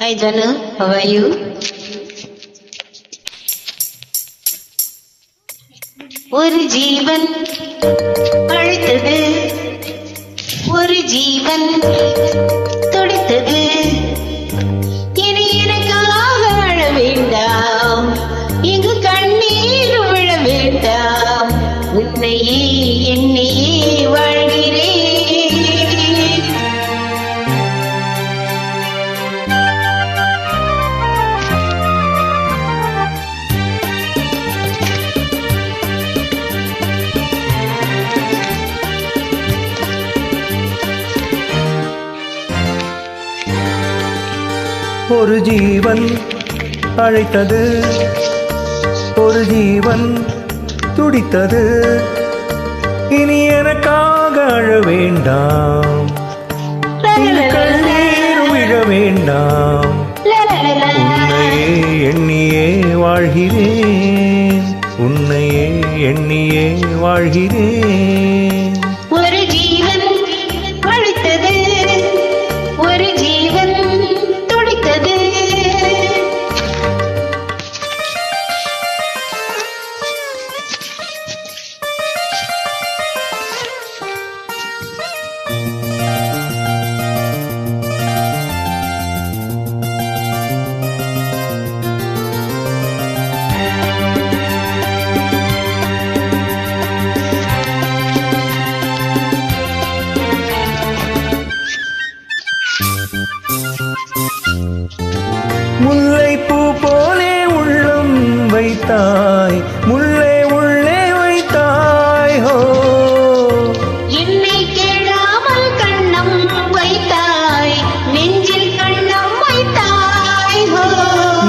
Hi Janu, how are you? ஒரு ஜீவன் அழுத்தது ஒரு ஜீவன் ஒரு ஜீவன் அழைத்தது. ஒரு ஜீவன் துடித்தது. இனி எனக்காக அழ வேண்டாம். இங்கு கண்ணீர் விழ வேண்டாம். உன்னையே எண்ணியே வாழ்கிறேன். உன்னையே எண்ணியே வாழ்கிறேன். வைத்தாய் முல்லை உள்ளே வைத்தாய் ஹோ என்னை கேளாமல் கண்ணம் வைத்தாய் நெஞ்சில் கண்ணம் வைத்தாய் ஹோ.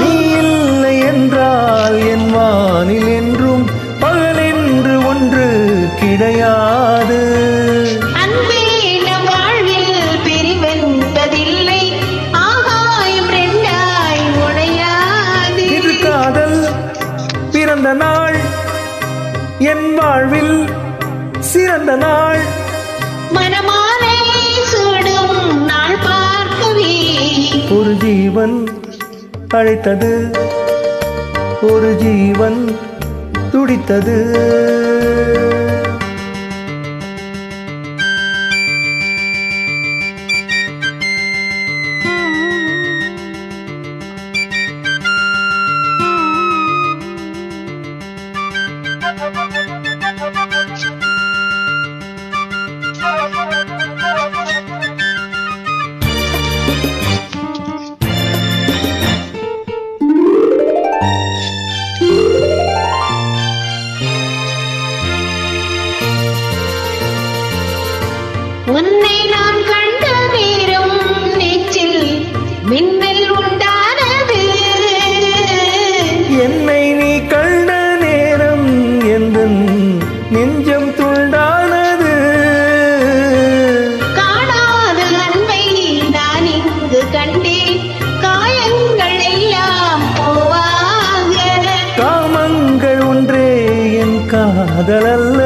நீ இல்லை என்றால் என் வானில் என்றும் பகலென்று ஒன்று கிடையாது என் வாழ்வில் சிறந்த நாள். மனமாலை சூடும் நாள் பார்க்கவே. ஒரு ஜீவன் அழைத்தது ஒரு ஜீவன் துடித்தது. உன்னை நான் கண்ட நேரம் நெஞ்சில் மின்னல் உண்டானது. என்னை நீ கண்ட நேரம் எந்த நெஞ்சம் துண்டானது. காணாத அன்பை நான் இங்கு கண்டேன். காயங்கள் எல்லாம் போவாக. காமங்கள் ஒன்றே என் காதல் அல்ல